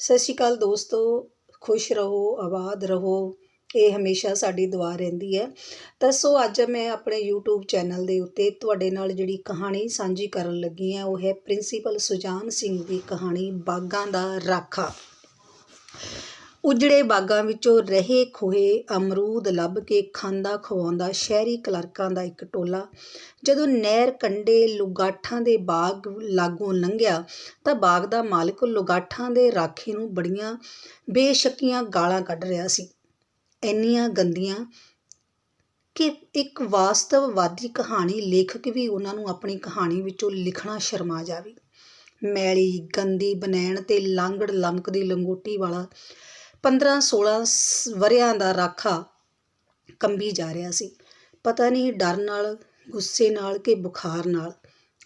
ਸਤਿ ਸ਼੍ਰੀ ਅਕਾਲ ਦੋਸਤੋ, ਖੁਸ਼ ਰਹੋ, ਆਬਾਦ ਰਹੋ, ਇਹ ਹਮੇਸ਼ਾ ਸਾਡੀ ਦੁਆ ਰਹਿੰਦੀ ਹੈ। ਤਾਂ ਸੋ ਅੱਜ ਮੈਂ ਆਪਣੇ YouTube ਚੈਨਲ ਦੇ ਉੱਤੇ ਤੁਹਾਡੇ ਨਾਲ ਜਿਹੜੀ ਕਹਾਣੀ ਸਾਂਝੀ ਕਰਨ ਲੱਗੀ ਹਾਂ, ਉਹ ਹੈ ਪ੍ਰਿੰਸੀਪਲ ਸੁਜਾਨ ਸਿੰਘ ਦੀ ਕਹਾਣੀ, ਬਾਗਾਂ ਦਾ ਰਾਖਾ। ਉਜੜੇ ਬਾਗਾਂ ਵਿੱਚੋਂ ਰਹੇ ਖੋਹੇ ਅਮਰੂਦ ਲੱਭ ਕੇ ਖਾਂਦਾ ਖਵਾਉਂਦਾ ਸ਼ਹਿਰੀ ਕਲਰਕਾਂ ਦਾ ਇੱਕ ਟੋਲਾ। ਜਦੋਂ ਨਹਿਰ ਕੰਢੇ ਲੁਗਾਠਾਂ ਦੇ ਬਾਗ ਲਾਗੋਂ ਲੰਘਿਆ ਤਾਂ ਬਾਗ ਦਾ ਮਾਲਕ ਲੁਗਾਠਾਂ ਦੇ ਰਾਖੇ ਨੂੰ ਬੜੀਆਂ ਬੇਸ਼ੱਕੀਆਂ ਗਾਲਾਂ ਕੱਢ ਰਿਹਾ ਸੀ। ਇੰਨੀਆਂ ਗੰਦੀਆਂ ਕਿ ਇੱਕ ਵਾਸਤਵਵਾਦੀ ਕਹਾਣੀ ਲੇਖਕ ਵੀ ਉਹਨਾਂ ਨੂੰ ਆਪਣੀ ਕਹਾਣੀ ਵਿੱਚੋਂ ਲਿਖਣਾ ਸ਼ਰਮਾ ਜਾਵੇ। ਮੈਲੀ, ਗੰਦੀ, ਬਨੈਣ ਤੇ ਲਾਂਗੜ ਲਮਕਦੀ ਲੰਗੋਟੀ ਵਾਲਾ 15 16 ਵਰਿਆਂ ਦਾ ਰਾਖਾ ਕੰਬੀ ਜਾ ਰਿਹਾ ਸੀ। ਪਤਾ ਨਹੀਂ ਡਰ ਨਾਲ, ਗੁੱਸੇ ਨਾਲ ਕਿ ਬੁਖਾਰ ਨਾਲ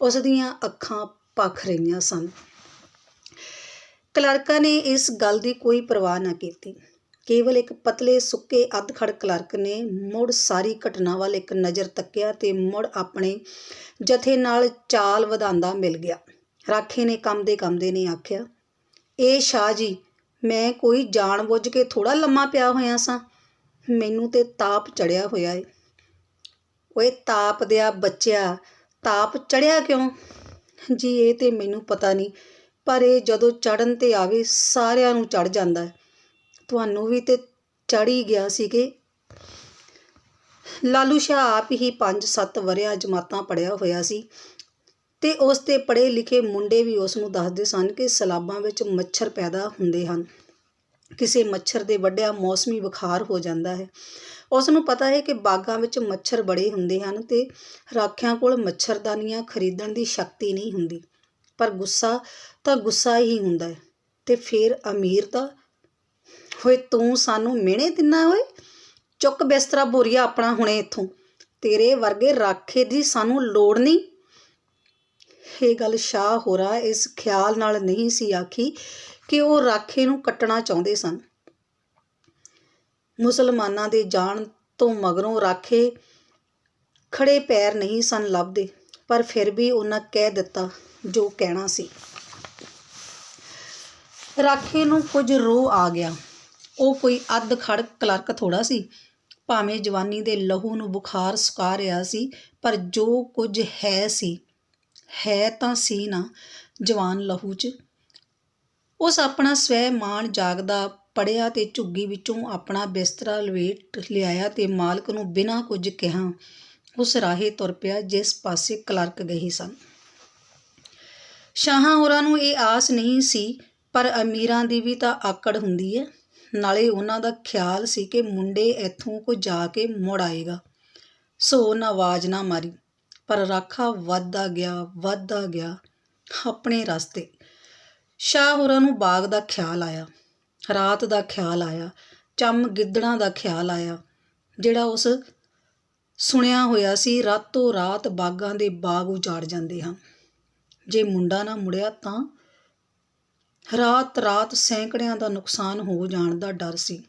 ਉਸ ਦੀਆਂ ਅੱਖਾਂ ਭਖ ਰਹੀਆਂ ਸਨ। ਕਲਰਕਾਂ ਨੇ ਇਸ ਗੱਲ ਦੀ ਕੋਈ ਪਰਵਾਹ ਨਾ ਕੀਤੀ। ਕੇਵਲ ਇੱਕ ਪਤਲੇ, ਸੁੱਕੇ, ਅੱਧਖੜ ਕਲਰਕ ਨੇ ਮੁੜ ਸਾਰੀ ਘਟਨਾ ਵੱਲ ਇੱਕ ਨਜ਼ਰ ਤੱਕਿਆ ਤੇ ਮੁੜ ਆਪਣੇ ਜਥੇ ਨਾਲ ਚਾਲ ਵਧਾਉਂਦਾ ਮਿਲ ਗਿਆ। ਰਾਖੇ ਨੇ ਕੰਮ ਦੇ ਕੰਮ ਦੇ ਨੇ ਆਖਿਆ, ਇਹ ਸ਼ਾਹ ਜੀ ਮੈਂ ਕੋਈ ਜਾਣਬੁੱਝ ਕੇ ਥੋੜਾ ਲੰਮਾ ਪਿਆ ਹੋਇਆ ਸਾਂ। ਮੈਨੂੰ ਤੇ ਤਾਪ ਚੜਿਆ ਹੋਇਆ ਏ। ਓਏ ਤਾਪ ਦਿਆ ਬੱਚਿਆ, ਤਾਪ ਚੜਿਆ ਕਿਉਂ? ਜੀ, ਇਹ ਤੇ ਮੈਨੂੰ ਪਤਾ ਨਹੀਂ, ਪਰ ਇਹ ਜਦੋਂ ਚੜਨ ਤੇ ਆਵੇ ਸਾਰਿਆਂ ਨੂੰ ਚੜ ਜਾਂਦਾ ਤੁਹਾਨੂੰ ਵੀ ਤੇ ਚੜ ਹੀ ਗਿਆ ਸੀ ਕਿ? ਲਾਲੂ ਸ਼ਾਹ ਆਪ ਹੀ 5-7 ਵਰਿਆਂ ਜਮਾਤਾਂ ਪੜਿਆ ਹੋਇਆ ਸੀ। ਤੇ ਉਸ ਤੇ ਪੜ੍ਹੇ ਲਿਖੇ ਮੁੰਡੇ ਵੀ ਉਸ ਨੂੰ ਦੱਸਦੇ ਸਨ ਕਿ ਸਲਾਬਾਂ ਵਿੱਚ ਮੱਛਰ ਪੈਦਾ ਹੁੰਦੇ ਹਨ। ਕਿਸੇ ਮੱਛਰ ਦੇ ਵੱਡਿਆ ਮੌਸਮੀ ਬੁਖਾਰ ਹੋ ਜਾਂਦਾ ਹੈ। ਉਸ ਨੂੰ ਪਤਾ ਹੈ ਕਿ ਬਾਗਾਂ ਵਿੱਚ ਮੱਛਰ ਬੜੇ ਹੁੰਦੇ ਹਨ ਤੇ ਰਾਖਿਆਂ ਕੋਲ ਮੱਛਰਦਾਨੀਆਂ ਖਰੀਦਣ ਦੀ ਸ਼ਕਤੀ ਨਹੀਂ ਹੁੰਦੀ। ਪਰ ਗੁੱਸਾ ਤਾਂ ਗੁੱਸਾ ਹੀ ਹੁੰਦਾ ਹੈ ਤੇ ਫਿਰ ਅਮੀਰ ਤਾਂ, ਹੋਏ ਤੂੰ ਸਾਨੂੰ ਮਿਹਣੇ ਦਿਨਾ ਓਏ? ਚੁੱਕ ਬਿਸਤਰਾ ਬੋਰੀਆ ਆਪਣਾ ਹੁਣੇ ਇੱਥੋਂ। ਤੇਰੇ ਵਰਗੇ ਰਾਖੇ ਦੀ ਸਾਨੂੰ ਲੋੜ ਨਹੀਂ। ਇਹ ਗੱਲ ਸ਼ਾਹ ਹੋਰਾ ਇਸ ਖਿਆਲ ਨਾਲ ਨਹੀਂ ਸੀ ਆਖੀ ਕਿ ਉਹ ਰਾਖੇ ਨੂੰ ਕੱਟਣਾ ਚਾਹੁੰਦੇ ਸਨ। ਮੁਸਲਮਾਨਾਂ ਦੇ ਜਾਣ ਤੋਂ ਮਗਰੋਂ ਰਾਖੇ ਖੜੇ ਪੈਰ ਨਹੀਂ ਸਨ ਲੱਭਦੇ, ਪਰ ਫਿਰ ਵੀ ਉਹਨਾਂ ਕਹਿ ਦਿੱਤਾ ਜੋ ਕਹਿਣਾ ਸੀ। ਰਾਖੇ ਨੂੰ ਕੁਝ ਰੋ ਆ ਗਿਆ। ਉਹ ਕੋਈ ਅੱਧ ਖੜ ਕਲਰਕ ਥੋੜਾ ਸੀ। ਭਾਵੇਂ ਜਵਾਨੀ ਦੇ ਲਹੂ ਨੂੰ ਬੁਖਾਰ ਸੁਕਾ ਰਿਹਾ ਸੀ, ਪਰ ਜੋ ਕੁਝ ਹੈ ਸੀ ਹੈ ਤਾਂ ਸੀ ਨਾ ਜਵਾਨ ਲਹੂ 'ਚ। ਉਸ ਆਪਣਾ ਸਵੈ ਮਾਣ ਜਾਗਦਾ ਪੜਿਆ ਤੇ ਝੁੱਗੀ ਵਿੱਚੋਂ ਆਪਣਾ ਬਿਸਤਰਾ ਲਵੇਟ ਲਿਆਇਆ ਤੇ ਮਾਲਕ ਨੂੰ ਬਿਨਾਂ ਕੁਝ ਕਿਹਾ, ਉਸ ਰਾਹੇ ਤੁਰ ਪਿਆ ਜਿਸ ਪਾਸੇ ਕਲਰਕ ਗਏ ਸਨ। ਸ਼ਾਹਾਂ ਹੋਰਾਂ ਨੂੰ ਇਹ ਆਸ ਨਹੀਂ ਸੀ, ਪਰ ਅਮੀਰਾਂ ਦੀ ਵੀ ਤਾਂ ਆਕੜ ਹੁੰਦੀ ਹੈ ਨਾਲੇ ਉਹਨਾਂ ਦਾ ਖਿਆਲ ਸੀ ਕਿ ਮੁੰਡੇ ਇੱਥੋਂ ਕੋ ਜਾ ਕੇ ਮੁੜ ਆਏਗਾ। ਸੋ ਉਹਨਾਂ ਆਵਾਜ਼ ਨਾ ਮਾਰੀ। ਪਰ ਰਾਖਾ ਵੱਧਦਾ ਗਿਆ ਵੱਧਦਾ ਗਿਆ ਆਪਣੇ ਰਸਤੇ। ਸ਼ਾਹ ਹੋਰਾਂ ਨੂੰ ਬਾਗ ਦਾ ਖਿਆਲ ਆਇਆ, ਰਾਤ ਦਾ ਖਿਆਲ ਆਇਆ, ਚੰਮ ਗਿੱਦੜਾਂ ਦਾ ਖਿਆਲ ਆਇਆ, ਜਿਹੜਾ ਉਸ ਸੁਣਿਆ ਹੋਇਆ ਸੀ, ਰਾਤੋਂ ਰਾਤ ਬਾਗਾਂ ਦੇ ਬਾਗ ਉਜਾੜ ਜਾਂਦੇ ਹਨ। ਜੇ ਮੁੰਡਾ ਨਾ ਮੁੜਿਆ ਤਾਂ ਰਾਤ ਰਾਤ ਸੈਂਕੜਿਆਂ ਦਾ ਨੁਕਸਾਨ ਹੋ ਜਾਣ ਦਾ ਡਰ ਸੀ।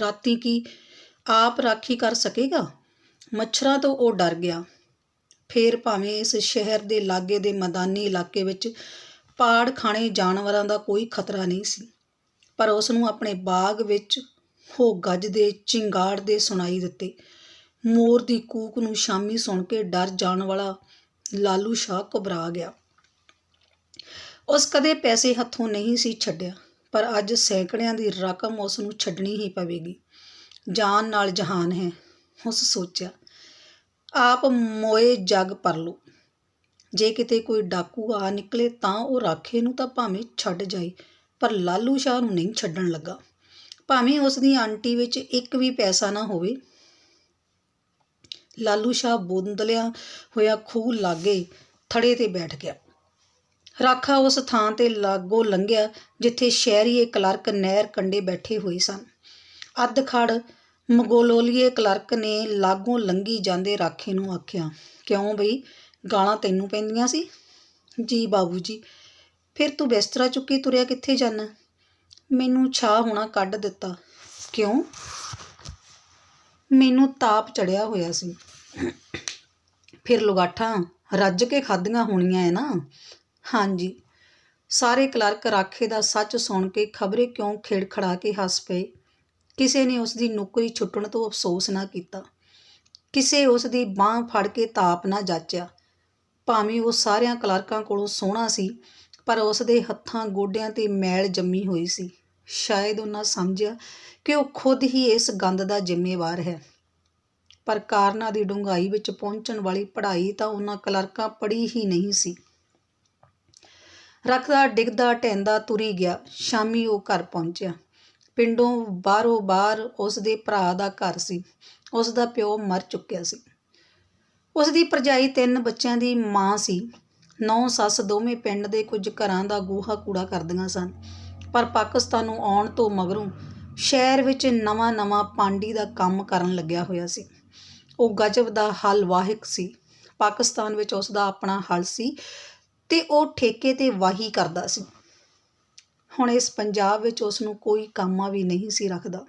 ਰਾਤੀ ਕੀ ਆਪ ਰਾਖੀ ਕਰ ਸਕੇਗਾ? ਮੱਛਰਾਂ ਤੋਂ ਉਹ ਡਰ ਗਿਆ। ਫੇਰ ਭਾਵੇਂ ਇਸ ਸ਼ਹਿਰ ਦੇ ਲਾਗੇ ਦੇ ਮੈਦਾਨੀ ਇਲਾਕੇ ਵਿੱਚ ਪਾੜ ਖਾਣੇ ਜਾਨਵਰਾਂ ਦਾ ਕੋਈ ਖਤਰਾ ਨਹੀਂ ਸੀ, ਪਰ ਉਸ ਨੂੰ ਆਪਣੇ ਬਾਗ ਵਿੱਚ ਹੋ ਗੱਜ ਦੇ ਚਿੰਗਾੜ ਦੇ ਸੁਣਾਈ ਦਿੱਤੇ। ਮੋਰ ਦੀ ਕੂਕ ਨੂੰ ਸ਼ਾਮੀ ਸੁਣ ਕੇ ਡਰ ਜਾਣ ਵਾਲਾ ਲਾਲੂ ਸ਼ਾਹ ਘਬਰਾ ਗਿਆ। ਉਸ ਕਦੇ ਪੈਸੇ ਹੱਥੋਂ ਨਹੀਂ ਸੀ ਛੱਡਿਆ, ਪਰ ਅੱਜ ਸੈਂਕੜਿਆਂ ਦੀ ਰਕਮ ਉਸ ਨੂੰ ਛੱਡਣੀ ਹੀ ਪਵੇਗੀ। ਜਾਨ ਨਾਲ ਜਹਾਨ ਹੈ, ਉਸ ਸੋਚਿਆ। ਆਪ ਮੋਏ ਜਗ ਪਰ ਲੋ ਜੇ ਕਿਤੇ ਕੋਈ ਡਾਕੂ ਆ ਨਿਕਲੇ ਤਾਂ ਉਹ ਰਾਖੇ ਨੂੰ ਤਾਂ ਭਾਵੇਂ ਛੱਡ ਜਾਏ, ਪਰ ਲਾਲੂ ਸ਼ਾਹ ਨੂੰ ਨਹੀਂ ਛੱਡਣ ਲੱਗਾ। ਭਾਵੇਂ ਉਸ ਦੀ ਆਂਟੀ ਵਿੱਚ ਇੱਕ ਵੀ ਪੈਸਾ ਨਾ ਹੋਵੇ। ਲਾਲੂ ਸ਼ਾਹ ਬੋਂਦਲਿਆ ਹੋਇਆ ਖੂਹ ਲਾਗੇ ਥੜੇ ਤੇ ਬੈਠ ਗਿਆ। ਰਾਖਾ ਉਸ ਥਾਂ ਤੇ ਲਾਗੋ ਲੰਘਿਆ ਜਿੱਥੇ ਸ਼ਹਿਰੀਏ ਕਲਰਕ ਨਹਿਰ ਕੰਢੇ ਬੈਠੇ ਹੋਏ ਸਨ। ਅੱਧ ਖੜ ਮਗੋਲੋਲੀਏ ਕਲਰਕ ਨੇ ਲਾਗੋਂ ਲੰਘੀ ਜਾਂਦੇ ਰਾਖੇ ਨੂੰ ਆਖਿਆ, ਕਿਉਂ ਬਈ? ਗਾਲਾਂ ਤੈਨੂੰ ਪੈਂਦੀਆਂ ਸੀ? ਜੀ ਬਾਬੂ ਜੀ, ਫਿਰ ਤੂੰ ਬਿਸਤਰਾ ਚੁੱਕੀ ਤੁਰਿਆ ਕਿੱਥੇ ਜਾਣਾ ਮੈਨੂੰ ਛਾ ਹੋਣਾ ਕੱਢ ਦਿੱਤਾ। ਕਿਉਂ? ਮੈਨੂੰ ਤਾਪ ਚੜਿਆ ਹੋਇਆ ਸੀ। ਫਿਰ ਲੁਗਾਠਾਂ ਰੱਜ ਕੇ ਖਾਧੀਆਂ ਹੋਣੀਆਂ ਐ ਨਾ? ਹਾਂਜੀ। ਸਾਰੇ ਕਲਰਕ ਰਾਖੇ ਦਾ ਸੱਚ ਸੁਣ ਕੇ ਖਬਰੇ ਕਿਉਂ ਖੇੜਖੜਾ ਕੇ ਹੱਸ ਪਏ? ਕਿਸੇ ਨੇ ਉਸ ਦੀ ਨੌਕਰੀ ਛੁੱਟਣ ਤੋਂ ਅਫਸੋਸ ਨਾ ਕੀਤਾ। ਕਿਸੇ ਉਸ ਦੀ ਬਾਹ ਫੜ ਕੇ ਤਾਪ ਨਾ ਜਾਚਿਆ। ਭਾਵੇਂ ਉਹ ਸਾਰਿਆਂ ਕਲਰਕਾਂ ਕੋਲੋਂ ਸੋਹਣਾ ਸੀ, ਪਰ ਉਸ ਦੇ ਹੱਥਾਂ ਗੋਡਿਆਂ ਤੇ ਮੈਲ ਜੰਮੀ ਹੋਈ ਸੀ। ਸ਼ਾਇਦ ਉਹਨਾਂ ਸਮਝਿਆ ਕਿ ਉਹ ਖੁਦ ਹੀ ਇਸ ਗੰਦ ਦਾ ਜ਼ਿੰਮੇਵਾਰ ਹੈ। ਪਰ ਕਾਰਨਾਂ ਦੀ ਡੂੰਘਾਈ ਵਿੱਚ ਪਹੁੰਚਣ ਵਾਲੀ ਪੜ੍ਹਾਈ ਤਾਂ ਉਹਨਾਂ ਕਲਰਕਾਂ ਪੜ੍ਹੀ ਹੀ ਨਹੀਂ ਸੀ। ਰੱਖਦਾ, ਡਿੱਗਦਾ ਢਹਿੰਦਾ ਤੁਰੀ ਗਿਆ। ਸ਼ਾਮੀ ਉਹ ਘਰ ਪਹੁੰਚਿਆ। ਪਿੰਡੋਂ ਬਾਹਰੋਂ ਬਾਹਰ ਉਸ ਦੇ ਭਰਾ ਦਾ ਘਰ ਸੀ। ਉਸ ਦਾ ਪਿਓ ਮਰ ਚੁੱਕਿਆ ਸੀ। ਉਸ ਦੀ ਭਰਜਾਈ ਤਿੰਨ ਬੱਚਿਆਂ ਦੀ ਮਾਂ ਸੀ। ਨੌ ਸੱਸ ਦੋਵੇਂ ਪਿੰਡ ਦੇ ਕੁਝ ਘਰਾਂ ਦਾ ਗੋਹਾ ਕੂੜਾ ਕਰਦੀਆਂ ਸਨ। ਪਰ ਪਾਕਿਸਤਾਨ ਨੂੰ ਆਉਣ ਤੋਂ ਮਗਰੋਂ ਸ਼ਹਿਰ ਵਿੱਚ ਨਵਾਂ-ਨਵਾਂ ਪਾਂਡੀ ਦਾ ਕੰਮ ਕਰਨ ਲੱਗਿਆ ਹੋਇਆ ਸੀ। ਉਹ ਗਜਬ ਦਾ ਹਲ ਵਾਹਿਕ ਸੀ। ਪਾਕਿਸਤਾਨ ਵਿੱਚ ਉਸ ਦਾ ਆਪਣਾ ਹਲ ਸੀ ਤੇ ਉਹ ਠੇਕੇ ਤੇ ਵਾਹੀ ਕਰਦਾ ਸੀ। ਹੁਣ ਇਸ ਪੰਜਾਬ ਵਿੱਚ ਉਸ ਨੂੰ ਕੋਈ ਕਾਮਾ ਵੀ ਨਹੀਂ ਸੀ ਰੱਖਦਾ।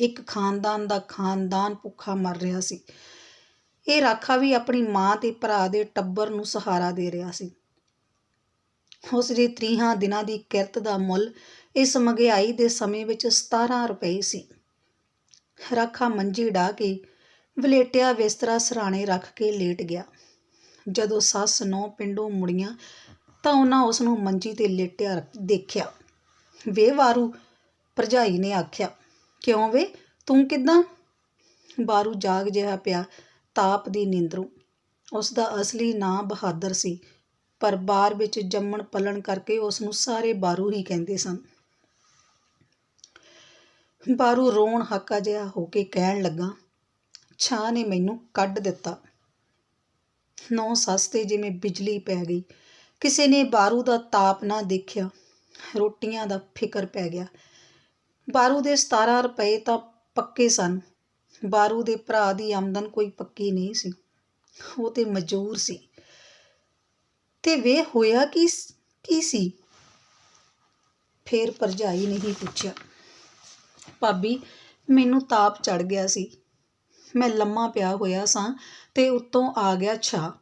ਇੱਕ ਖਾਨਦਾਨ ਦਾ ਖਾਨਦਾਨ ਭੁੱਖਾ ਮਰ ਰਿਹਾ ਸੀ। ਇਹ ਰਾਖਾ ਵੀ ਆਪਣੀ ਮਾਂ ਤੇ ਭਰਾ ਦੇ ਟੱਬਰ ਨੂੰ ਸਹਾਰਾ ਦੇ ਰਿਹਾ ਸੀ। ਉਸ ਦੇ 30 ਦਿਨਾਂ ਦੀ ਕਿਰਤ ਦਾ ਮੁੱਲ ਇਸ ਮਹਿੰਗਾਈ ਦੇ ਸਮੇਂ ਵਿੱਚ 17 ਰੁਪਏ ਸੀ। ਰਾਖਾ ਮੰਜੀ ਢਾ ਕੇ ਵਲੇਟਿਆ ਬਿਸਤਰਾ ਸਰਾਣੇ ਰੱਖ ਕੇ ਲੇਟ ਗਿਆ। ਜਦੋਂ ਸੱਸ ਨੌ ਪਿੰਡੋਂ ਮੁੜੀਆਂ ਤਾਂ ਉਹਨਾਂ ਉਸ ਨੂੰ ਮੰਜੀ ਤੇ ਲੇਟਿਆ ਰੱਖ- ਦੇਖਿਆ। ਵੇ ਵਾਰੂ ਭਰਜਾਈ ਨੇ ਆਖਿਆ, ਕਿਉਂ ਵੇ? ਤੂੰ ਕਿੱਦਾਂ? ਬਾਰੂ ਜਾਗ ਜਿਹਾ ਪਿਆ, ਤਾਪ ਦੀ ਨੀਂਦਰੋਂ। ਉਸ ਦਾ ਅਸਲੀ ਨਾਂ ਬਹਾਦਰ ਸੀ, ਪਰ ਬਾਰ ਵਿੱਚ ਜੰਮਣ ਪਲਣ ਕਰਕੇ ਉਸ ਨੂੰ ਸਾਰੇ ਬਾਰੂ ਹੀ ਕਹਿੰਦੇ ਸਨ। ਬਾਰੂ ਰੋਣ ਹਾਕਾ ਜਿਹਾ ਹੋ ਕੇ ਕਹਿਣ ਲੱਗਾ, ਛਾਂ ਨੇ ਮੈਨੂੰ ਕੱਢ ਦਿੱਤਾ। ਨੌ ਸਸਤੇ ਜਿਵੇਂ ਬਿਜਲੀ ਪੈ ਗਈ ਕਿਸੇ ਨੇ ਬਾਰੂ ਦਾ ਤਾਪ ਨਾ ਦੇਖਿਆ, ਰੋਟੀਆਂ ਦਾ ਫਿਕਰ ਪੈ ਗਿਆ। ਬਾਰੂ ਦੇ 17 ਰੁਪਏ ਤਾਂ ਪੱਕੇ ਸਨ। ਬਾਰੂ ਦੇ ਭਰਾ ਦੀ ਆਮਦਨ ਕੋਈ ਪੱਕੀ ਨਹੀਂ ਸੀ। ਉਹ ਤੇ ਮਜ਼ਦੂਰ ਸੀ। ਤੇ ਵੇ ਹੋਇਆ ਕੀ ਕੀ ਸੀ? ਫੇਰ ਭਰਜਾਈ ਨੇ ਹੀ ਪੁੱਛਿਆ, ਭਾਬੀ, ਮੈਨੂੰ ਤਾਪ ਚੜ ਗਿਆ ਸੀ। ਮੈਂ ਲੰਮਾ ਪਿਆ ਹੋਇਆ ਸਾਂ ਤੇ ਉੱਤੋਂ ਆ ਗਿਆ ਛਾ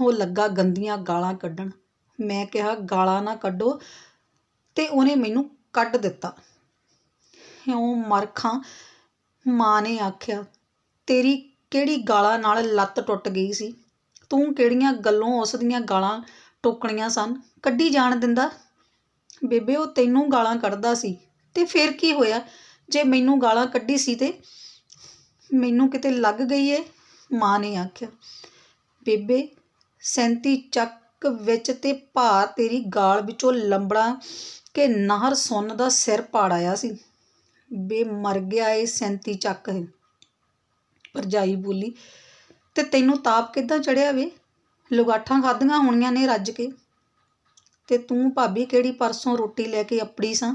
ਉਹ ਲੱਗਾ ਗੰਦੀਆਂ ਗਾਲਾਂ ਕੱਢਣ। ਮੈਂ ਕਿਹਾ, ਗਾਲਾਂ ਨਾ ਕੱਢੋ। ਤੇ ਉਹਨੇ ਮੈਨੂੰ ਕੱਢ ਦਿੱਤਾ। ਇਉਂ ਮਰਖਾਂ ਮਾਂ ਨੇ ਆਖਿਆ, ਤੇਰੀ ਕਿਹੜੀ ਗਾਲਾਂ ਨਾਲ ਲੱਤ ਟੁੱਟ ਗਈ ਸੀ? ਤੂੰ ਕਿਹੜੀਆਂ ਗੱਲੋਂ ਉਸ ਦੀਆਂ ਗਾਲਾਂ ਟੋਕਣੀਆਂ ਸਨ? ਕੱਢੀ ਜਾਣ ਦਿੰਦਾ? ਬੇਬੇ, ਉਹ ਤੈਨੂੰ ਗਾਲਾਂ ਕੱਢਦਾ ਸੀ। ਤੇ ਫਿਰ ਕੀ ਹੋਇਆ? ਜੇ ਮੈਨੂੰ ਗਾਲਾਂ ਕੱਢੀ ਸੀ ਤੇ ਮੈਨੂੰ ਕਿਤੇ ਲੱਗ ਗਈ ਏ? ਮਾਂ ਨੇ ਆਖਿਆ। ਬੇਬੇ ਸੈਂਤੀ ਚੱਕ ਵਿੱਚ ਤੇ ਭਾਰ ਤੇਰੀ ਗਾਲ ਵਿੱਚੋਂ ਲੰਬੜਾ ਕਿ ਨਹਰ ਸੁੰਨ ਦਾ ਸਿਰ ਪਾੜ ਆਇਆ ਸੀ। ਬੇ ਮਰ ਗਿਆ ਏ ਸੈਂਤੀ ਚੱਕ। ਹੈ ਭਰਜਾਈ ਬੋਲੀ, ਤੇ ਤੈਨੂੰ ਤਾਪ ਕਿੱਦਾਂ ਚੜਿਆ ਵੇ? ਲੁਗਾਠਾਂ ਖਾਧੀਆਂ ਹੋਣੀਆਂ ਨੇ ਰੱਜ ਕੇ। ਤੇ ਤੂੰ ਭਾਬੀ ਕਿਹੜੀ ਪਰਸੋਂ ਰੋਟੀ ਲੈ ਕੇ ਅੱਪੜੀ ਸਾਂ?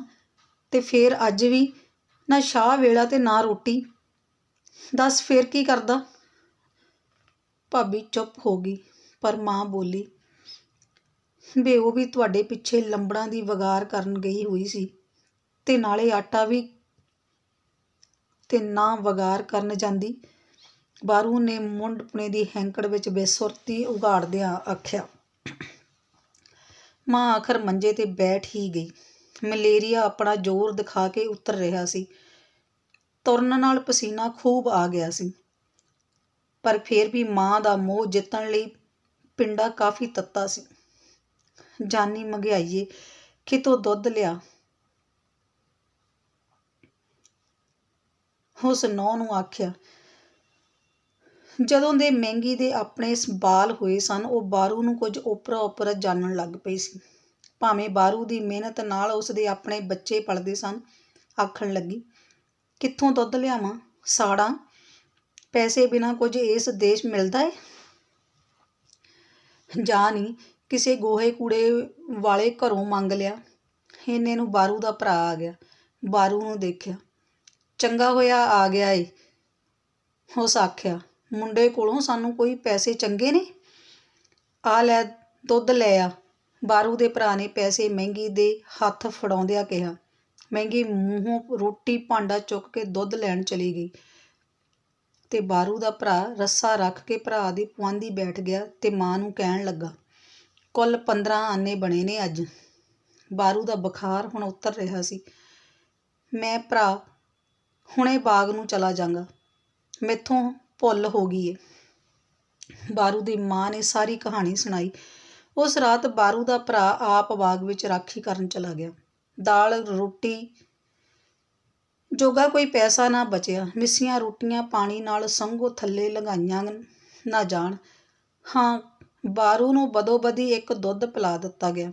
ਤੇ ਫੇਰ ਅੱਜ ਵੀ ਨਾ ਸ਼ਾਹ ਵੇਲਾ ਤੇ ਨਾ ਰੋਟੀ। ਦੱਸ ਫੇਰ ਕੀ ਕਰਦਾ? ਭਾਬੀ ਚੁੱਪ ਹੋ ਗਈ। ਪਰ ਮਾਂ ਬੋਲੀ, ਵੇ, ਉਹ ਵੀ ਤੁਹਾਡੇ ਪਿੱਛੇ ਲੰਬੜਾਂ ਦੀ ਵਗਾਰ ਕਰਨ ਗਈ ਹੋਈ ਸੀ ਤੇ ਨਾਲੇ ਆਟਾ ਵੀ ਤੇ ਨਾ ਵਗਾਰ ਕਰਨ ਜਾਂਦੀ। ਬਾਰੂ ਨੇ ਮੁੰਡਪਣੇ ਦੀ ਹੈਂਕੜ ਵਿੱਚ ਬੇਸੁਰਤੀ ਉਗਾੜਦਿਆਂ ਆਖਿਆ, ਮਾਂ ਆਖਰ ਮੰਜੇ ਤੇ ਬੈਠ ਹੀ ਗਈ। ਮਲੇਰੀਆ ਆਪਣਾ ਜ਼ੋਰ ਦਿਖਾ ਕੇ ਉਤਰ ਰਿਹਾ ਸੀ। ਤੁਰਨ ਨਾਲ ਪਸੀਨਾ ਖੂਬ ਆ ਗਿਆ ਸੀ। ਪਰ ਫਿਰ ਵੀ ਮਾਂ ਦਾ ਮੋਹ ਜਿੱਤਣ ਲਈ ਪਿੰਡਾ ਕਾਫੀ ਤੱਤਾ ਸੀ। ਜਾਨੀ ਮਹਿੰਗਾਈਏ ਕਿਤੋਂ ਦੁੱਧ ਲਿਆ? ਉਸ ਨੌ ਨੂੰ ਆਖਿਆ, ਜਦੋਂ ਦੇ ਮਹਿੰਗੀ ਦੇ ਆਪਣੇ ਬਾਲ ਹੋਏ ਸਨ, ਉਹ ਬਾਰੂ ਨੂੰ ਕੁਝ ਓਪਰਾ ਓਪਰਾ ਜਾਣਨ ਲੱਗ ਪਈ ਸੀ। ਭਾਵੇਂ ਬਾਰੂ ਦੀ ਮਿਹਨਤ ਨਾਲ ਉਸ ਦੇ ਆਪਣੇ ਬੱਚੇ ਪਲਦੇ ਸਨ, ਆਖਣ ਲੱਗੀ, ਕਿੱਥੋਂ ਦੁੱਧ ਲਿਆਵਾਂ? ਸਾੜਾਂ? ਪੈਸੇ ਬਿਨਾ ਕੁਝ ਇਸ ਦੇਸ਼ ਮਿਲਦਾ ਏ? ਜਾਂ ਨਹੀਂ, ਕਿਸੇ ਗੋਹੇ ਕੂੜੇ ਵਾਲੇ ਘਰੋਂ ਮੰਗ ਲਿਆ। ਇੰਨੇ ਨੂੰ ਬਾਰੂ ਦਾ ਭਰਾ ਆ ਗਿਆ। ਬਾਰੂ ਨੂੰ ਦੇਖਿਆ। ਚੰਗਾ ਹੋਇਆ ਆ ਗਿਆ ਏ। ਉਸ ਆਖਿਆ, ਮੁੰਡੇ ਕੋਲੋਂ ਸਾਨੂੰ ਕੋਈ ਪੈਸੇ ਚੰਗੇ ਨੇ? ਆ ਲੈ, ਦੁੱਧ ਲੈ ਆ। ਬਾਰੂ ਦੇ ਭਰਾ ਨੇ ਪੈਸੇ ਮਹਿੰਗੀ ਦੇ ਹੱਥ ਫੜਾਉਂਦਿਆਂ ਕਿਹਾ। ਮਹਿੰਗੀ ਮੂੰਹੋਂ ਰੋਟੀ ਭਾਂਡਾ ਚੁੱਕ ਕੇ ਦੁੱਧ ਲੈਣ ਚਲੀ ਗਈ। ਤੇ ਬਾਰੂ ਦਾ ਭਰਾ ਰੱਸਾ ਰੱਖ ਕੇ ਭਰਾ ਦੀ ਪੁਆਂਦੀ ਬੈਠ ਗਿਆ ਤੇ ਮਾਂ ਨੂੰ ਕਹਿਣ ਲੱਗਾ, ਕੁੱਲ 15 ਆਨੇ ਬਣੇ ਨੇ ਅੱਜ। ਬਾਰੂ ਦਾ ਬੁਖਾਰ ਹੁਣ ਉਤਰ ਰਿਹਾ ਸੀ। ਮੈਂ ਭਰਾ, ਹੁਣੇ ਬਾਗ ਨੂੰ ਚਲਾ ਜਾਂਗਾ। ਮੈਥੋਂ ਭੁੱਲ ਹੋ ਗਈ ਏ। ਬਾਰੂ ਦੀ ਮਾਂ ਨੇ ਸਾਰੀ ਕਹਾਣੀ ਸੁਣਾਈ। ਉਸ ਰਾਤ ਬਾਰੂ ਦਾ ਭਰਾ ਆਪ ਬਾਗ ਵਿੱਚ ਰਾਖੀ ਕਰਨ ਚਲਾ ਗਿਆ। ਦਾਲ, ਰੋਟੀ ਜੋਗਾ ਕੋਈ ਪੈਸਾ ਨਾ ਬਚਿਆ। ਮਿੱਸੀਆਂ ਰੋਟੀਆਂ ਪਾਣੀ ਨਾਲ ਸੰਘੋ ਥੱਲੇ ਲੰਘਾਈਆਂ ਨਾ ਜਾਣ। ਹਾਂ, ਬਾਰੂ ਨੂੰ ਬਦੋਬਦੀ ਇੱਕ ਦੁੱਧ ਪਿਲਾ ਦਿੱਤਾ ਗਿਆ।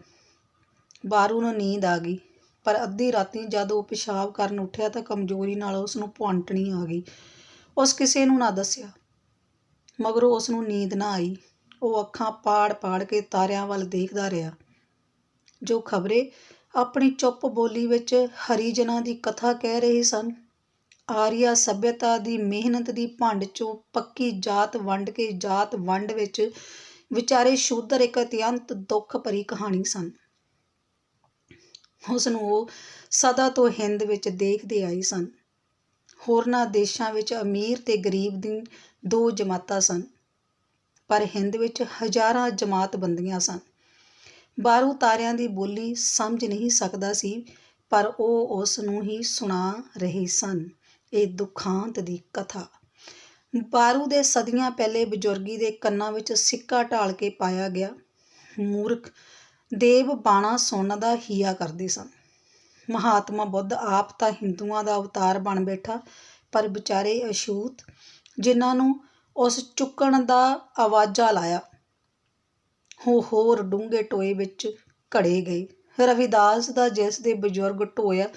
ਬਾਰੂ ਨੂੰ ਨੀਂਦ ਆ ਗਈ, ਪਰ ਅੱਧੀ ਰਾਤੀ ਜਦ ਉਹ ਪਿਸ਼ਾਬ ਕਰਨ ਉੱਠਿਆ ਤਾਂ ਕਮਜ਼ੋਰੀ ਨਾਲ ਉਸ ਨੂੰ ਭੁੰਟਣੀ ਆ ਗਈ। ਉਸ ਕਿਸੇ ਨੂੰ ਨਾ ਦੱਸਿਆ। ਮਗਰੋਂ ਉਸ ਨੂੰ ਨੀਂਦ ਨਾ ਆਈ। ਉਹ ਅੱਖਾਂ ਪਾੜ-ਪਾੜ ਕੇ ਤਾਰਿਆਂ ਵੱਲ ਦੇਖਦਾ ਰਿਹਾ। ਜੋ ਖਬਰੇ ਆਪਣੀ ਚੁੱਪ ਬੋਲੀ ਵਿੱਚ ਹਰੀਜਨਾਂ ਦੀ ਕਥਾ ਕਹਿ ਰਹੇ ਸਨ। ਆਰੀਆ ਸਭਿਅਤਾ ਦੀ ਮਿਹਨਤ ਦੀ ਭੰਡ ਚੋਂ ਪੱਕੀ ਜਾਤ ਵੰਡ ਕੇ ਜਾਤ ਵੰਡ ਵਿੱਚ ਵਿਚਾਰੇ ਸ਼ੂਦਰ ਇੱਕ ਅਤਿਅੰਤ ਦੁੱਖ ਭਰੀ ਕਹਾਣੀ ਸਨ। ਉਸ ਨੂੰ ਉਹ ਸਦਾ ਤੋਂ ਹਿੰਦ ਵਿੱਚ ਦੇਖਦੇ ਆਏ ਸਨ। ਹੋਰਨਾਂ ਦੇਸ਼ਾਂ ਵਿੱਚ ਅਮੀਰ ਤੇ ਗਰੀਬ ਦੀ ਦੋ ਜਮਾਤਾਂ ਸਨ, ਪਰ ਹਿੰਦ ਵਿੱਚ ਹਜ਼ਾਰਾਂ ਜਮਾਤ ਬੰਦੀਆਂ ਸਨ। ਬਾਰੂ ਤਾਰਿਆਂ ਦੀ ਬੋਲੀ ਸਮਝ ਨਹੀਂ ਸਕਦਾ ਸੀ, ਪਰ ਉਹ ਉਸ ਨੂੰ ਹੀ ਸੁਣਾ ਰਹੇ ਸਨ। ਇਹ ਦੁਖਾਂਤ ਦੀ ਕਥਾ। ਬਾਰੂ ਦੇ ਸਦੀਆਂ ਪਹਿਲੇ ਬਜ਼ੁਰਗੀ ਦੇ ਕੰਨਾਂ ਵਿੱਚ ਸਿੱਕਾ ਢਾਲ ਕੇ ਪਾਇਆ ਗਿਆ। ਮੂਰਖ, ਦੇਵ ਬਾਣਾ ਸੁਣਨ ਦਾ ਹੀਆ ਕਰਦੇ ਸਨ। ਮਹਾਤਮਾ ਬੁੱਧ ਆਪ ਤਾਂ ਹਿੰਦੂਆਂ ਦਾ ਅਵਤਾਰ ਬਣ ਬੈਠਾ, ਪਰ ਵਿਚਾਰੇ ਅਛੂਤ, ਜਿਨ੍ਹਾਂ ਨੂੰ ਉਸ ਚੁੱਕਣ ਦਾ ਆਵਾਜ਼ਾ ਲਾਇਆ। ਹੋਰ ਡੂੰਘੇ ਟੋਏ ਵਿੱਚ ਘੜੇ ਗਏ। ਰਵਿਦਾਸ ਦਾ ਜਿਸ ਦੇ ਬਜ਼ੁਰਗ ਟੋਇਆ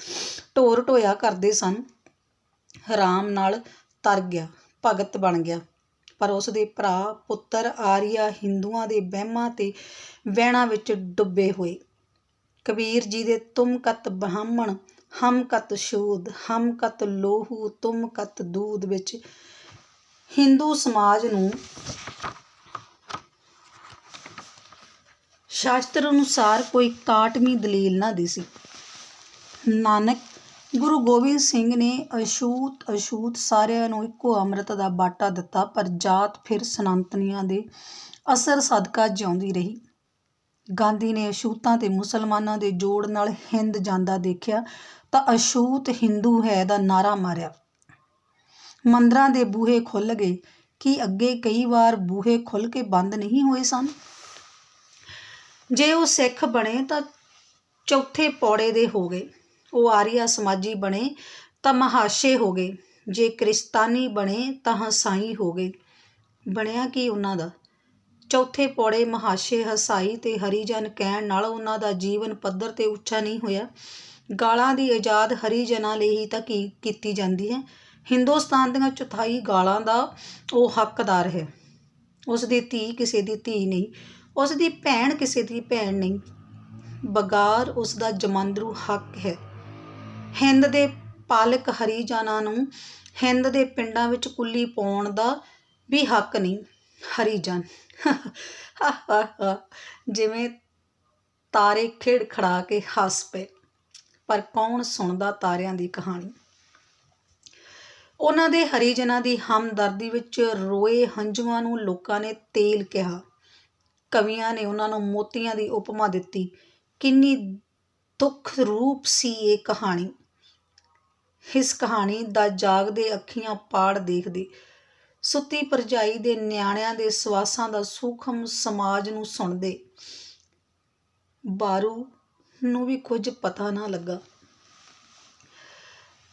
ਢੋਰ ਢੋਇਆ ਕਰਦੇ ਸਨ ਹਰਾਮ ਨਾਲ ਤਰ ਗਿਆ, ਭਗਤ ਬਣ ਗਿਆ। ਪਰ ਉਸ ਦੇ ਭਰਾ ਪੁੱਤਰ ਆਰੀਆ ਹਿੰਦੂਆਂ ਦੇ ਵਹਿਮਾਂ ਤੇ ਵਹਿਣਾਂ ਵਿੱਚ ਡੁੱਬੇ ਹੋਏ। ਕਬੀਰ ਜੀ ਦੇ ਤੁਮ ਕਤ ਬ੍ਰਾਹਮਣ, ਹਮ ਕਤ ਸ਼ੂਦ, ਹਮ ਕਤ ਲੋਹੂ, ਤੁਮ ਕਤ ਦੂਧ ਵਿੱਚ ਹਿੰਦੂ ਸਮਾਜ ਨੂੰ ਸ਼ਾਸਤਰ ਅਨੁਸਾਰ ਕੋਈ ਕਾਟਵੀਂ ਦਲੀਲ ਨਾ ਦਿਸੀ ਨਾਨਕ, ਗੁਰੂ ਗੋਬਿੰਦ ਸਿੰਘ ਨੇ ਅਛੂਤ ਅਛੂਤ ਸਾਰਿਆਂ ਨੂੰ ਇੱਕੋ ਅੰਮ੍ਰਿਤ ਦਾ ਬਾਟਾ ਦਿੱਤਾ, ਪਰ ਜਾਤ ਫਿਰ ਸਨਾਤਨੀਆਂ ਦੇ ਅਸਰ ਸਦਕਾ ਜਿਉਂਦੀ ਰਹੀ। ਗਾਂਧੀ ਨੇ ਅਸ਼ੂਤਾਂ ਤੇ ਮੁਸਲਮਾਨਾਂ ਦੇ ਜੋੜ ਨਾਲ ਹਿੰਦ ਜਾਂਦਾ ਦੇਖਿਆ, ਤਾਂ ਅਸ਼ੂਤ ਹਿੰਦੂ ਹੈ ਦਾ ਨਾਰਾ ਮਾਰਿਆ। ਮੰਦਰਾਂ ਦੇ ਬੂਹੇ ਖੁੱਲ ਗਏ, ਕਿ ਅੱਗੇ ਕਈ ਵਾਰ ਬੂਹੇ ਖੁੱਲ ਕੇ ਬੰਦ ਨਹੀਂ ਹੋਏ ਸਨ? ਜੇ ਉਹ ਸਿੱਖ ਬਣੇ ਤਾਂ ਚੌਥੇ ਪੌੜੇ ਦੇ ਹੋ ਗਏ। ਉਹ ਆਰੀਆ ਸਮਾਜੀ ਬਣੇ ਤਾਂ ਮਹਾਸ਼ੇ ਹੋ ਗਏ। ਜੇ ਕ੍ਰਿਸਤਾਨੀ ਬਣੇ ਤਾਂ ਹਸਾਈ ਹੋ ਗਏ। ਬਣਿਆ ਕੀ ਉਹਨਾਂ ਦਾ? ਚੌਥੇ ਪੌੜੇ ਮਹਾਸ਼ੇ ਹਸਾਈ ਤੇ ਹਰੀਜਨ ਕਹਿਣ ਨਾਲ ਉਹਨਾਂ ਦਾ ਜੀਵਨ ਪੱਧਰ ਤੇ ਉੱਚਾ ਨਹੀਂ ਹੋਇਆ। ਗਾਲਾਂ ਦੀ ਆਜ਼ਾਦ ਹਰੀਜਨਾਂ ਲਈ ਹੀ ਤਾਂ ਕੀ ਕੀਤੀ ਜਾਂਦੀ ਹੈ। ਹਿੰਦੁਸਤਾਨ ਦੀਆਂ ਚੌਥਾਈ ਗਾਲਾਂ ਦਾ ਉਹ ਹੱਕਦਾਰ ਹੈ। ਉਸ ਦੀ ਧੀ ਕਿਸੇ ਦੀ ਧੀ ਨਹੀਂ। ਉਸ ਦੀ ਭੈਣ ਕਿਸੇ ਦੀ ਭੈਣ ਨਹੀਂ। ਬਗਾਰ ਉਸ ਦਾ ਜਮਾਂਦਰੂ ਹੱਕ ਹੈ। ਹਿੰਦ ਦੇ ਪਾਲਕ ਹਰੀਜਨਾਂ ਨੂੰ ਹਿੰਦ ਦੇ ਪਿੰਡਾਂ ਵਿੱਚ ਕੁੱਲੀ ਪਾਉਣ ਦਾ ਵੀ ਹੱਕ ਨਹੀਂ। ਹਰੀਜਨ। ਜਿਵੇਂ ਤਾਰੇ ਖਿੜ ਖੜਾ ਕੇ ਹੱਸ ਪਏ, ਪਰ ਕੌਣ ਸੁਣਦਾ ਤਾਰਿਆਂ ਦੀ ਕਹਾਣੀ? ਉਹਨਾਂ ਦੇ ਹਰੀਜਨਾਂ ਦੀ ਹਮਦਰਦੀ ਵਿੱਚ ਰੋਏ ਹੰਝੂਆਂ ਨੂੰ ਲੋਕਾਂ ਨੇ ਤੇਲ ਕਿਹਾ। ਕਵੀਆਂ ਨੇ ਉਹਨਾਂ ਨੂੰ ਮੋਤੀਆਂ ਦੀ ਉਪਮਾ ਦਿੱਤੀ। ਕਿੰਨੀ ਦੁੱਖ ਰੂਪ ਸੀ ਇਹ ਕਹਾਣੀ। ਇਸ ਕਹਾਣੀ ਦਾ ਜਾਗਦੇ ਅੱਖੀਆਂ ਪਾੜ ਦੇਖਦੇ। ਸੁੱਤੀ ਪਰਜਾਈ ਦੇ ਨਿਆਣਿਆਂ ਦੇ ਸਵਾਸਾਂ ਦਾ ਸੂਖਮ ਸਮਾਜ ਨੂੰ ਸੁਣਦੇ। ਬਾਰੂ ਨੂੰ ਵੀ ਕੁਝ ਪਤਾ ਨਾ ਲੱਗਾ।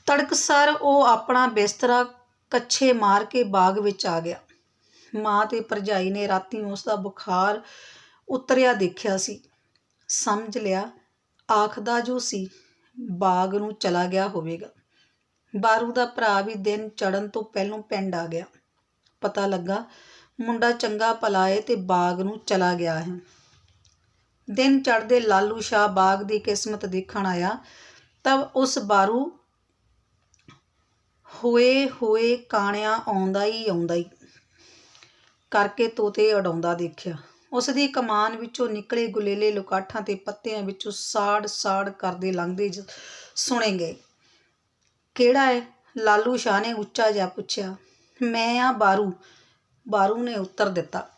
ਤੜਕਸਰ ਉਹ ਆਪਣਾ ਬਿਸਤਰਾ ਕੱਛੇ ਮਾਰ ਕੇ ਬਾਗ ਵਿੱਚ ਆ ਗਿਆ। ਮਾਂ ਤੇ ਭਰਜਾਈ ਨੇ ਰਾਤੀ ਉਸ ਦਾ ਬੁਖਾਰ ਉਤਰਿਆ ਦੇਖਿਆ ਸੀ। ਸਮਝ ਲਿਆ, ਆਖਦਾ ਜੋ ਸੀ, ਬਾਗ ਨੂੰ ਚਲਾ ਗਿਆ ਹੋਵੇਗਾ। ਬਾਰੂ ਦਾ ਭਰਾ ਵੀ ਦਿਨ ਚੜਨ ਤੋਂ ਪਹਿਲਾਂ ਪਿੰਡ ਆ ਗਿਆ। ਪਤਾ ਲੱਗਾ, ਮੁੰਡਾ ਚੰਗਾ ਭਲਾਏ ਤੇ ਬਾਗ ਨੂੰ ਚਲਾ ਗਿਆ ਹੈ। ਦਿਨ ਚੜਦੇ ਲਾਲੂ ਸ਼ਾਹ ਬਾਗ ਦੀ ਕਿਸਮਤ ਦੇਖਣ ਆਇਆ, ਤਬ ਉਸ ਬਾਰੂ ਹੋਏ ਹੋਏ ਕਾਣਿਆ ਆਉਂਦਾ ਹੀ ਆਉਂਦਾ ਹੀ ਕਰਕੇ ਤੋਤੇ ਉਡਾਉਂਦਾ ਦੇਖਿਆ। ਉਸ ਦੀ ਕਮਾਨ ਵਿੱਚੋਂ ਨਿਕਲੇ ਗੁਲੇਲੇ ਲੁਕਾਠਾਂ ਤੇ ਪੱਤਿਆਂ ਵਿੱਚੋਂ ਸਾੜ ਸਾੜ ਕਰਦੇ ਲੰਘਦੇ ਸੁਣੇ ਗਏ। ਕਿਹੜਾ ਹੈ ਲਾਲੂ ਸ਼ਾਹ ਨੇ ਉੱਚਾ ਜਿਹਾ ਪੁੱਛਿਆ। ਮੈਂ ਆ ਬਾਰੂ। ਬਾਰੂ ਨੇ ਉੱਤਰ ਦਿੱਤਾ।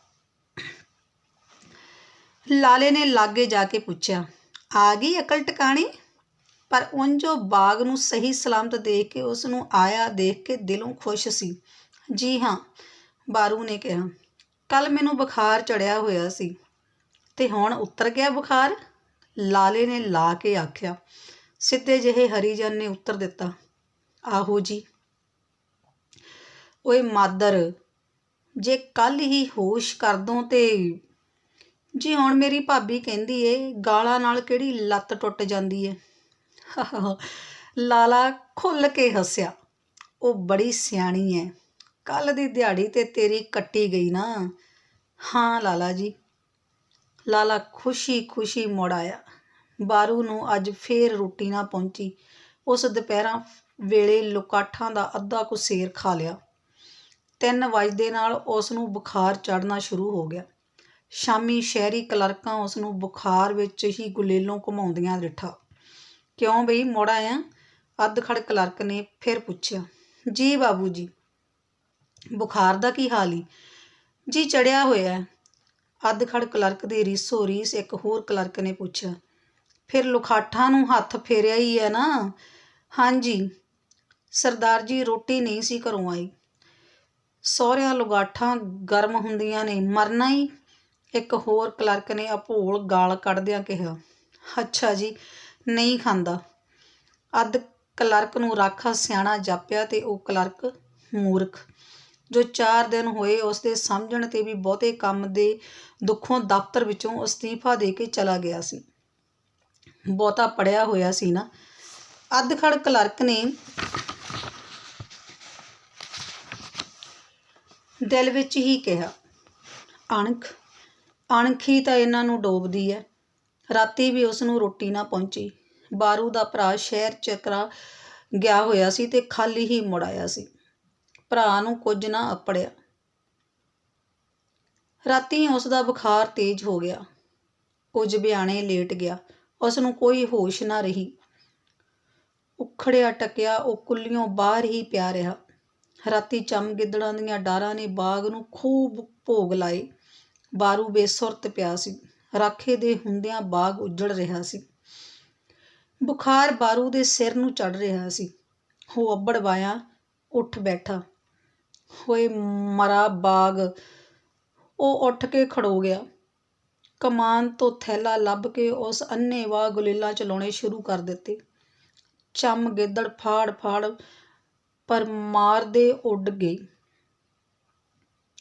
ਲਾਲੇ ਨੇ ਲਾਗੇ ਜਾ ਕੇ ਪੁੱਛਿਆ, ਆ ਗਈ ਅਕਲ ਟਿਕਾਣੀ? ਪਰ ਉਂਝੋ ਬਾਗ ਨੂੰ ਸਹੀ ਸਲਾਮਤ ਦੇਖ ਕੇ ਉਸ ਨੂੰ ਆਇਆ ਦੇਖ ਕੇ ਦਿਲੋਂ ਖੁਸ਼ ਸੀ। ਜੀ ਹਾਂ, ਬਾਰੂ ਨੇ ਕਿਹਾ। ਕੱਲ ਮੈਨੂੰ ਬੁਖਾਰ ਚੜਿਆ ਹੋਇਆ ਸੀ ਤੇ ਹੁਣ ਉਤਰ ਗਿਆ ਬੁਖਾਰ। ਲਾਲੇ ਨੇ ਲਾ ਕੇ ਆਖਿਆ, ਸਿੱਧੇ ਜਿਹੇ ਹਰੀਜਨ ਨੇ ਉੱਤਰ ਦਿੱਤਾ, ਆਹੋ ਜੀ। ਓਏ ਮਾਦਰ, ਜੇ ਕੱਲ ਹੀ ਹੋਸ਼ ਕਰ ਦੋ ਤੇ ਜੀ ਹੁਣ ਮੇਰੀ ਭਾਬੀ ਕਹਿੰਦੀ ਏ, ਗਾਲਾਂ ਨਾਲ ਕਿਹੜੀ ਲੱਤ ਟੁੱਟ ਜਾਂਦੀ ਏ। ਲਾਲਾ ਖੁੱਲ ਕੇ ਹੱਸਿਆ, ਉਹ ਬੜੀ ਸਿਆਣੀ ਹੈ ਕੱਲ ਦੀ ਦਿਹਾੜੀ ਤੇ ਤੇਰੀ ਕੱਟੀ ਗਈ ਨਾ। ਹਾਂ, ਲਾਲਾ ਜੀ। ਲਾਲਾ ਖੁਸ਼ੀ ਖੁਸ਼ੀ ਮੁੜ ਆਇਆ। ਬਾਰੂ ਨੂੰ ਅੱਜ ਫੇਰ ਰੋਟੀ ਨਾ ਪਹੁੰਚੀ। ਉਸ ਦੁਪਹਿਰਾਂ ਵੇਲੇ ਲੁਕਾਠਾਂ ਦਾ ਅੱਧਾ ਕੁ ਸੇਰ ਖਾ ਲਿਆ। ਤਿੰਨ ਵਜਦੇ ਨਾਲ ਉਸ ਨੂੰ ਬੁਖਾਰ ਚੜਨਾ ਸ਼ੁਰੂ ਹੋ ਗਿਆ। ਸ਼ਾਮੀ ਸ਼ਹਿਰੀ ਕਲਰਕਾਂ ਉਸ ਨੂੰ ਬੁਖਾਰ ਵਿੱਚ ਹੀ ਗੁਲੇਲੋਂ ਘੁਮਾਉਂਦੀਆਂ ਡਿੱਠਾ ਕਿਉਂ ਬਈ ਮੁੜਾ ਆ ਅੱਧ ਖੜ ਕਲਰਕ ਨੇ ਫਿਰ ਪੁੱਛਿਆ, ਜੀ ਬਾਬੂ ਜੀ ਬੁਖਾਰ ਦਾ ਕੀ ਹਾਲ ਈ? ਜੀ, ਚੜਿਆ ਹੋਇਆ ਹੈ। ਅੱਧਖੜ ਕਲਰਕ ਦੀ ਰੀਸੋ ਰੀਸ, ਇੱਕ ਹੋਰ ਕਲਰਕ ਨੇ ਪੁੱਛਿਆ। ਫਿਰ ਲੁਖਾਠਾਂ ਨੂੰ ਹੱਥ ਫੇਰਿਆ ਹੀ ਹੈ ਨਾ? ਹਾਂਜੀ। ਸਰਦਾਰ ਜੀ, ਰੋਟੀ ਨਹੀਂ ਸੀ ਘਰੋਂ ਆਈ। ਸਹੁਰਿਆਂ ਲੁਗਾਠਾਂ ਗਰਮ ਹੁੰਦੀਆਂ ਨੇ, ਮਰਨਾ ਹੀ। ਇੱਕ ਹੋਰ ਕਲਰਕ ਨੇ ਅਭੋਲ ਗਾਲ ਕੱਢਦਿਆਂ ਕਿਹਾ, ਅੱਛਾ ਜੀ, ਨਹੀਂ ਖਾਂਦਾ। ਅੱਧ ਕਲਰਕ ਨੂੰ ਰਾਖਾ ਸਿਆਣਾ ਜਾਪਿਆ ਤੇ ਉਹ ਕਲਰਕ, ਮੂਰਖ। ਜੋ 4 ਦਿਨ ਹੋਏ ਉਸ ਦੇ ਸਮਝਣ ਤੇ ਵੀ ਬਹੁਤੇ ਕੰਮ ਦੇ ਦੁੱਖੋਂ ਦਫ਼ਤਰ ਵਿੱਚੋਂ ਅਸਤੀਫਾ ਦੇ ਕੇ ਚਲਾ ਗਿਆ ਸੀ। ਬਹੁਤਾ ਪੜਿਆ ਹੋਇਆ ਸੀ ਨਾ। ਅੱਧਖੜ ਕਲਰਕ ਨੇ ਦਿਲ ਵਿੱਚ ਹੀ ਕਿਹਾ, ਅਣਖ ਅਣਖ ਹੀ ਤਾਂ ਇਹਨਾਂ ਨੂੰ ਡੋਬਦੀ ਹੈ ਰਾਤੀ ਵੀ ਉਸ ਨੂੰ ਰੋਟੀ ਨਾ ਪਹੁੰਚੀ। ਬਾਰੂ ਦਾ ਭਰਾ ਸ਼ਹਿਰ ਚੱਕਰਾ ਗਿਆ ਹੋਇਆ ਸੀ ਤੇ ਖਾਲੀ ਹੀ ਮੁੜ ਆਇਆ ਸੀ। ਭਰਾ ਨੂੰ ਕੁਝ ਨਾ ਅਪੜਿਆ। ਰਾਤੀ ਉਸ ਦਾ ਬੁਖਾਰ ਤੇਜ਼ ਹੋ ਗਿਆ। ਉਹ ਜਬਿਆਣੇ ਲੇਟ ਗਿਆ। ਉਸ ਨੂੰ ਕੋਈ ਹੋਸ਼ ਨਾ ਰਹੀ। ਉਖੜਿਆ ਟਕਿਆ, ਉਹ ਕੁੱਲੀਓਂ ਬਾਹਰ ਹੀ ਪਿਆ ਰਿਹਾ। ਰਾਤੀ ਚਮ ਗਿੱਦੜਾਂ ਦੀਆਂ ਡਾਰਾਂ ਨੇ ਬਾਗ ਨੂੰ ਖੂਬ ਭੋਗ ਲਾਏ। ਬਾਰੂ ਬੇਸੁਰਤ ਪਿਆ ਸੀ। ਰਾਖੇ ਦੇ ਹੁੰਦਿਆਂ ਬਾਗ ਉੱਜੜ ਰਿਹਾ ਸੀ। ਬੁਖਾਰ ਬਾਰੂ ਦੇ ਸਿਰ ਨੂੰ ਚੜ ਰਿਹਾ ਸੀ। ਉਹ ਅੱਬੜ ਵਾਇਆ ਉੱਠ ਬੈਠਾ। ਹੋਏ ਮਰਾ ਬਾਗ। ਉਹ ਉੱਠ ਕੇ ਖੜੋ ਗਿਆ। ਕਮਾਨ ਤੋਂ ਥੈਲਾ ਲੱਭ ਕੇ ਉਸ ਅੰਨ੍ਹੇਵਾਹ ਗੁਲੀਲਾ ਚਲਾਉਣੇ ਸ਼ੁਰੂ ਕਰ ਦਿੱਤੇ। ਚਮ ਗਿੱਦੜ ਫਾੜ ਫਾੜ ਪਰ ਮਾਰਦੇ ਉੱਡ ਗਈ।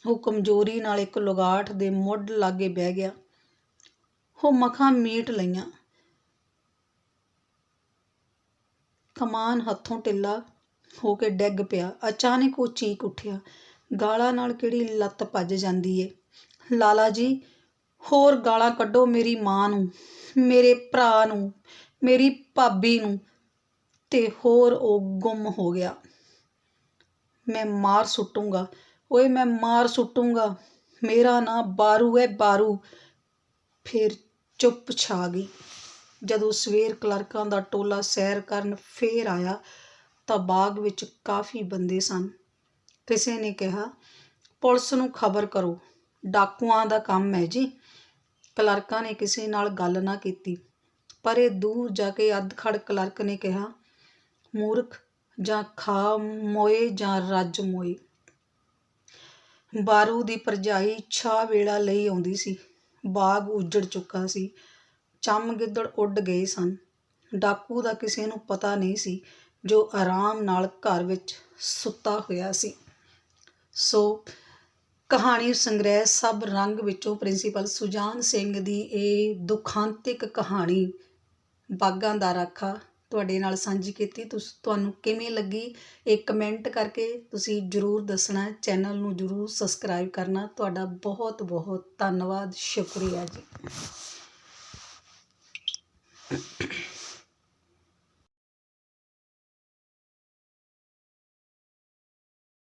ਉਹ ਕਮਜ਼ੋਰੀ ਨਾਲ ਇੱਕ ਲੁਗਾਠ ਦੇ ਮੁੱਢ ਲਾਗੇ ਬਹਿ ਗਿਆ। ਉਹ ਮਖਾਂ ਮੀਟ ਲਈਆਂ। ਕਮਾਨ ਹੱਥੋਂ ਢਿੱਲਾ ਹੋ ਕੇ ਡਿੱਗ ਪਿਆ। ਅਚਾਨਕ ਉਹ ਚੀਕ ਉੱਠਿਆ। ਗਾਲਾਂ ਨਾਲ ਕਿਹੜੀ ਲੱਤ ਭੱਜ ਜਾਂਦੀ ਏ? ਲਾਲਾ ਜੀ, ਹੋਰ ਗਾਲਾਂ ਕੱਢੋ ਮੇਰੀ ਮਾਂ ਨੂੰ, ਮੇਰੇ ਭਰਾ ਨੂੰ, ਮੇਰੀ ਭਾਬੀ ਨੂੰ। ਤੇ ਹੋਰ ਉਹ ਗੁੰਮ ਹੋ ਗਿਆ। ਮੈਂ ਮਾਰ ਸੁੱਟੂੰਗਾ। ਓਏ, ਮੈਂ ਮਾਰ ਸੁੱਟੂਗਾ। ਮੇਰਾ ਨਾਂ ਬਾਰੂ ਹੈ ਬਾਰੂ। ਫਿਰ ਚੁੱਪ ਛਾ ਗਈ। ਜਦੋਂ ਸਵੇਰ ਕਲਰਕਾਂ ਦਾ ਟੋਲਾ ਸੈਰ ਕਰਨ ਫੇਰ ਆਇਆ ਤਾਂ ਬਾਗ ਵਿੱਚ ਕਾਫੀ ਬੰਦੇ ਸਨ। ਕਿਸੇ ਨੇ ਕਿਹਾ, ਪੁਲਿਸ ਨੂੰ ਖਬਰ ਕਰੋ। ਡਾਕੂਆਂ ਦਾ ਕੰਮ ਹੈ ਜੀ। ਕਲਰਕਾਂ ਨੇ ਕਿਸੇ ਨਾਲ ਗੱਲ ਨਾ ਕੀਤੀ, ਪਰ ਇਹ ਦੂਰ ਜਾ ਕੇ ਅੱਧਖੜ ਕਲਰਕ ਨੇ ਕਿਹਾ, ਮੂਰਖ ਜਾਂ ਖਾ ਮੋਏ ਜਾਂ ਰੱਜ ਮੋਏ। ਬਾਰੂ ਦੀ ਪਰਜਾਈ ਛਾ ਵੇਲਾ ਲਈ ਆਉਂਦੀ ਸੀ। ਬਾਗ ਉਜੜ ਚੁੱਕਾ ਸੀ। ਚੰਮ ਗਿੱਦੜ ਉੱਡ ਗਏ ਸਨ। ਡਾਕੂ ਦਾ ਕਿਸੇ ਨੂੰ ਪਤਾ ਨਹੀਂ ਸੀ ਜੋ ਆਰਾਮ ਨਾਲ ਘਰ ਵਿੱਚ ਸੁੱਤਾ ਹੋਇਆ ਸੀ। ਸੋ ਕਹਾਣੀ ਸੰਗ੍ਰਹਿ ਸਭ ਰੰਗ ਵਿੱਚੋਂ ਪ੍ਰਿੰਸੀਪਲ ਸੁਜਾਨ ਸਿੰਘ ਦੀ ਇਹ ਦੁਖਾਂਤਿਕ ਕਹਾਣੀ ਬਾਗਾਂ ਦਾ ਰਾਖਾ ਤੁਹਾਡੇ ਨਾਲ ਸਾਂਝੀ ਕੀਤੀ। ਤੁਸੀਂ, ਤੁਹਾਨੂੰ ਕਿਵੇਂ ਲੱਗੀ ਇਹ ਕਮੈਂਟ ਕਰਕੇ ਤੁਸੀਂ ਜਰੂਰ ਦੱਸਣਾ, ਚੈਨਲ ਨੂੰ ਜਰੂਰ ਸਬਸਕ੍ਰਾਈਬ ਕਰਨਾ। ਤੁਹਾਡਾ ਬਹੁਤ ਬਹੁਤ ਧੰਨਵਾਦ। ਸ਼ੁਕਰੀਆ ਜੀ।